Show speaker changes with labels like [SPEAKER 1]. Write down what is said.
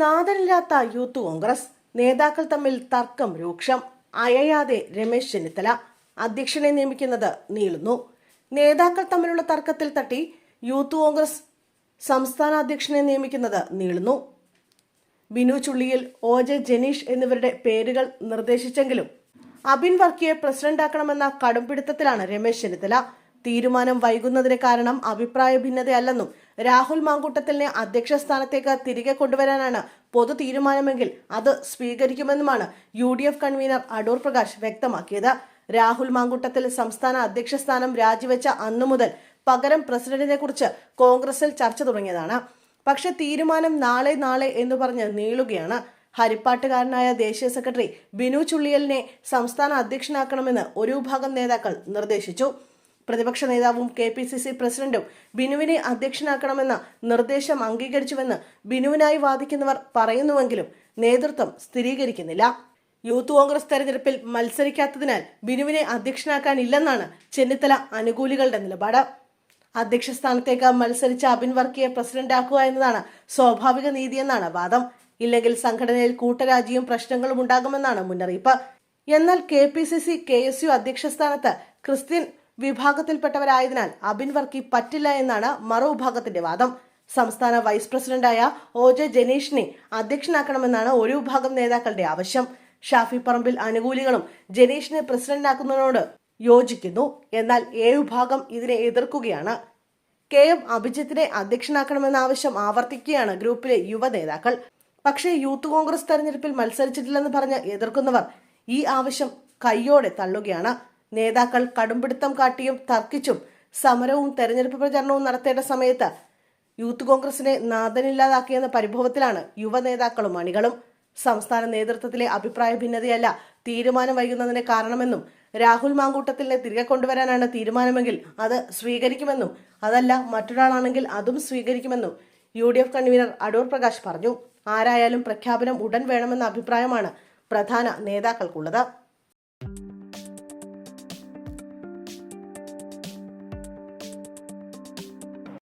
[SPEAKER 1] നാഥനില്ലാത്ത youth Congress നേതാക്കൾ തമ്മിൽ തർക്കം രൂക്ഷം അയയാതെ രമേശ് ചെന്നിത്തല. അധ്യക്ഷനെ നിയമിക്കുന്നത് നീളുന്നു. നേതാക്കൾ തമ്മിലുള്ള തർക്കത്തിൽ തട്ടി യൂത്ത് കോൺഗ്രസ് സംസ്ഥാന അധ്യക്ഷനെ നിയമിക്കുന്നത് നീളുന്നു. ബിനു ചുള്ളിയിൽ ഒ ജെ ജനീഷ് എന്നിവരുടെ പേരുകൾ നിർദ്ദേശിച്ചെങ്കിലും അബിൻ വർക്കിയെ പ്രസിഡന്റാക്കണമെന്ന കടുംപിടുത്തത്തിലാണ് രമേശ് ചെന്നിത്തല. തീരുമാനം വൈകുന്നതിന് കാരണം അഭിപ്രായ ഭിന്നതയല്ലെന്നും രാഹുൽ മാങ്കൂട്ടത്തിലിനെ അധ്യക്ഷ സ്ഥാനത്തേക്ക് തിരികെ കൊണ്ടുവരാനാണ് പൊതു തീരുമാനമെങ്കിൽ അത് സ്വീകരിക്കുമെന്നുമാണ് U D F convener Adoor Prakash വ്യക്തമാക്കിയത്. രാഹുൽ മാങ്കൂട്ടത്തിൽ സംസ്ഥാന അധ്യക്ഷ സ്ഥാനം രാജിവെച്ച അന്നു മുതൽ പകരം പ്രസിഡന്റിനെ കുറിച്ച് കോൺഗ്രസിൽ ചർച്ച തുടങ്ങിയതാണ്. പക്ഷെ തീരുമാനം നാളെ നാളെ എന്ന് പറഞ്ഞ് നീളുകയാണ്. ഹരിപ്പാട്ടുകാരനായ ദേശീയ സെക്രട്ടറി ബിനു ചുള്ളിയലിനെ സംസ്ഥാന അധ്യക്ഷനാക്കണമെന്ന് ഒരു വിഭാഗം നേതാക്കൾ നിർദ്ദേശിച്ചു. പ്രതിപക്ഷ നേതാവും കെ പി സി സി പ്രസിഡന്റും ബിനുവിനെ അധ്യക്ഷനാക്കണമെന്ന നിർദ്ദേശം അംഗീകരിച്ചുവെന്ന് ബിനുവിനായി വാദിക്കുന്നവർ പറയുന്നുവെങ്കിലും നേതൃത്വം സ്ഥിരീകരിക്കുന്നില്ല. യൂത്ത് കോൺഗ്രസ് തെരഞ്ഞെടുപ്പിൽ മത്സരിക്കാത്തതിനാൽ ബിനുവിനെ അധ്യക്ഷനാക്കാനില്ലെന്നാണ് ചെന്നിത്തല അനുകൂലികളുടെ നിലപാട്. അധ്യക്ഷ സ്ഥാനത്തേക്ക് മത്സരിച്ച അബിൻ വർക്കിയെ പ്രസിഡന്റാക്കുക എന്നതാണ് സ്വാഭാവിക നീതിയെന്നാണ് വാദം. ഇല്ലെങ്കിൽ സംഘടനയിൽ കൂട്ടരാജിയും പ്രശ്നങ്ങളും ഉണ്ടാകുമെന്നാണ് മുന്നറിയിപ്പ്. എന്നാൽ K P C C K S U അധ്യക്ഷ സ്ഥാനത്ത് ക്രിസ്ത്യൻ വിഭാഗത്തിൽപ്പെട്ടവരായതിനാൽ അബിൻ വർക്കി പറ്റില്ല എന്നാണ് മറുവിഭാഗത്തിന്റെ വാദം. സംസ്ഥാന വൈസ് പ്രസിഡന്റായ ഒ ജെ ജനീഷിനെ അധ്യക്ഷനാക്കണമെന്നാണ് ഒരു വിഭാഗം നേതാക്കളുടെ ആവശ്യം. ഷാഫി പറമ്പിൽ അനുകൂലികളും ജനീഷിനെ പ്രസിഡന്റാക്കുന്നതിനോട് യോജിക്കുന്നു. എന്നാൽ എ വിഭാഗം ഇതിനെ എതിർക്കുകയാണ്. കെ എം അഭിജിത്തിനെ അധ്യക്ഷനാക്കണമെന്ന ആവശ്യം ആവർത്തിക്കുകയാണ് ഗ്രൂപ്പിലെ യുവ നേതാക്കൾ. പക്ഷേ യൂത്ത് കോൺഗ്രസ് തെരഞ്ഞെടുപ്പിൽ മത്സരിച്ചിട്ടില്ലെന്ന് പറഞ്ഞ് എതിർക്കുന്നവർ ഈ ആവശ്യം കയ്യോടെ തള്ളുകയാണ്. നേതാക്കൾ കടുംപിടുത്തം കാട്ടിയും തർക്കിച്ചും സമരവും തെരഞ്ഞെടുപ്പ് പ്രചരണവും നടത്തേണ്ട സമയത്ത് യൂത്ത് കോൺഗ്രസിനെ നാഥനില്ലാതാക്കിയെന്ന പരിഭവത്തിലാണ് യുവ നേതാക്കളും അണികളും. സംസ്ഥാന നേതൃത്വത്തിലെ അഭിപ്രായ ഭിന്നതയല്ല തീരുമാനം വൈകുന്നതിന് കാരണമെന്നും രാഹുൽ മാങ്കൂട്ടത്തിനെ തിരികെ കൊണ്ടുവരാനാണ് തീരുമാനമെങ്കിൽ അത് സ്വീകരിക്കുമെന്നും അതല്ല മറ്റൊരാളാണെങ്കിൽ അതും സ്വീകരിക്കുമെന്നും U D F convener Adoor Prakash പറഞ്ഞു. ആരായാലും പ്രഖ്യാപനം ഉടൻ വേണമെന്ന അഭിപ്രായമാണ് പ്രധാന നേതാക്കൾക്കുള്ളത്.